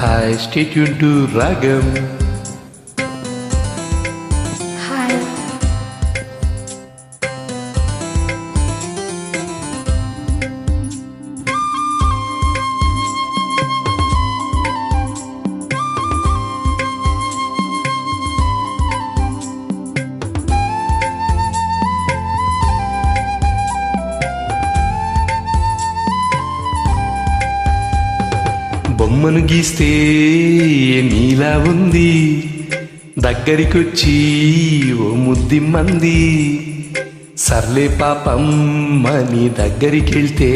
I stay tuned to Ragam. బొమ్మను గీస్తే నీలా ఉంది. దగ్గరికొచ్చి ఓ ముద్దిమ్మంది సర్లే పాపం నీ దగ్గరికి వెళ్తే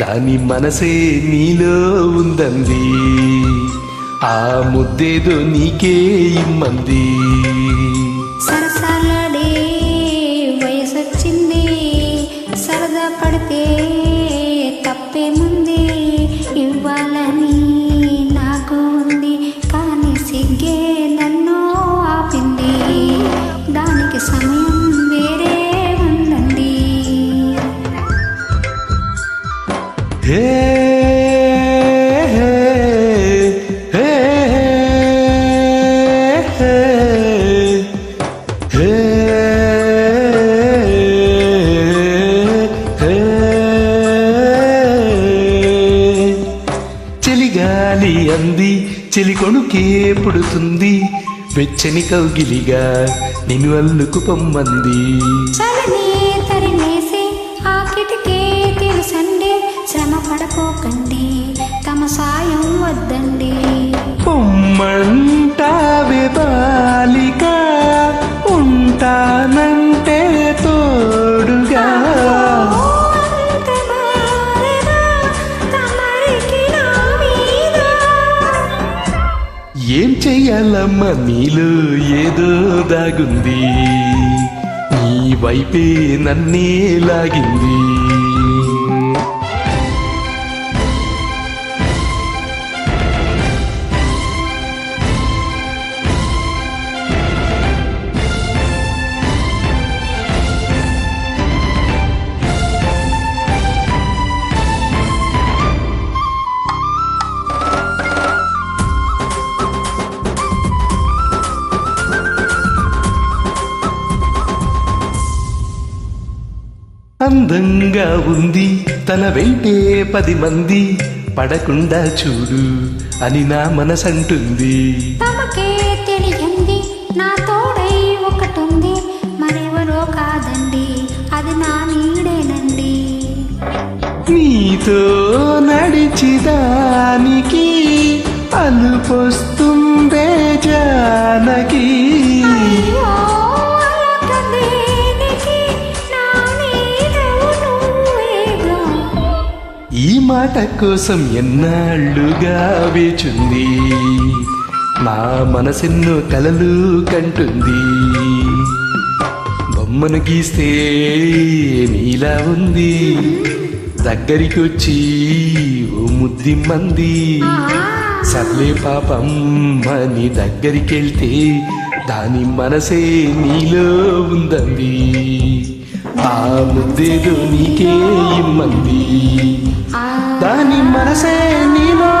దాని మనసే నీలో ఉందంది. ఆ ముద్దేదో నీకే ఇమ్మంది. సమయం వేరే ఉందండి అంది చెలి కొనుకే పుడుతుంది వెచ్చని కౌగిలిగా నిన్ను అల్లుకు పొమ్మంది. చలని తరిమేసి ఆ కిటికే తెలుసండి శ్రమ పడపోకండి ఏం చెయ్యాలమ్మా? నీలో ఏదో దాగుంది. నీ వైపే నన్నే లాగింది. అందంగా ఉంది. తన వెంటే పది మంది. పడకుండా చూడు అని నా మనసంటుంది. తమకే తెలియంది నా తోడై ఒకటుంది. మరెవరో కాదండి అది నా నీడేనండి. నీతో నడిచిదానికి అలుపొస్తుందే ఈ మాట కోసం ఎన్నాళ్ళుగా వేచుంది? నా మనసెన్నో కలలు కంటుంది. బొమ్మను గీస్తే నీలా ఉంది. దగ్గరికి వచ్చి ఓ ముద్దిమ్మంది సర్లే పాపం అని దగ్గరికి వెళ్తే దాని మనసే నీలో ఉందంది. ఆ ముద్దేదో నీకే ఇమ్మంది. దాని మనసే నీలో